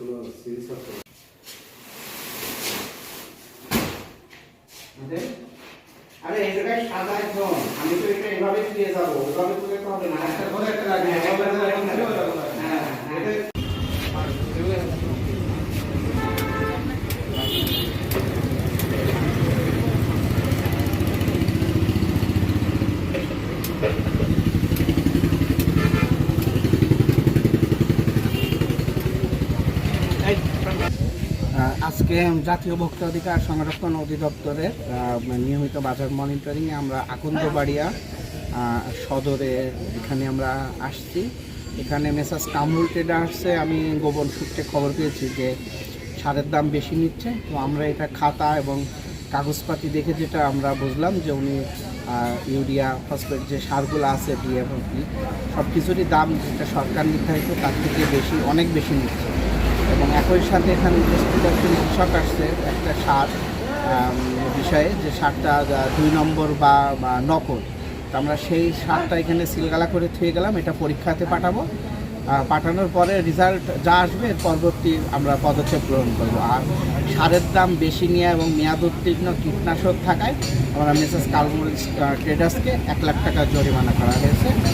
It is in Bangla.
কোনো সিরিজ আছে? আরে এটাকে সাদা একদম। আমি তো এটা এভাবে দিয়ে যাব। এভাবে তুলে তো হবে না। আচ্ছা, একটা ধরে একটা রাখব আজকে জাতীয় ভোক্তা অধিকার সংরক্ষণ অধিদপ্তরের নিয়মিত বাজার মনিটরিংয়ে আমরা আকন্দবাড়িয়া সদরে এখানে আমরা আসছি। এখানে মেসাস কামরুল ট্রেডার্সে আমি গোপন সূত্রে খবর পেয়েছি যে সারের দাম বেশি নিচ্ছে। তো আমরা এটা খাতা এবং কাগজপাতি দেখে যেটা আমরা বুঝলাম যে উনি ইউরিয়া, ফসফেট যে সারগুলো আছে ডিএফপি সব কিছুরই দাম যেটা সরকার নির্ধারিত, তার থেকে বেশি, অনেক বেশি নিচ্ছে। এবং একই সাথে এখানে উপস্থিত একজন কৃষক আসছে, একটা সার বিষয়ে, যে সারটা দুই নম্বর বা নকল। তো আমরা সেই সারটা এখানে সিলগালা করে থুয়ে গেলাম, এটা পরীক্ষাতে পাঠাবো। পাঠানোর পরে রেজাল্ট যা আসবে পরবর্তী আমরা পদক্ষেপ গ্রহণ করব। আর সারের দাম বেশি নিয়ে এবং মেয়াদ উত্তীর্ণ কীটনাশক থাকায়, আমরা মেসেজ কালমুল ট্রেডার্সকে এক লাখ টাকা জরিমানা করা হয়েছে।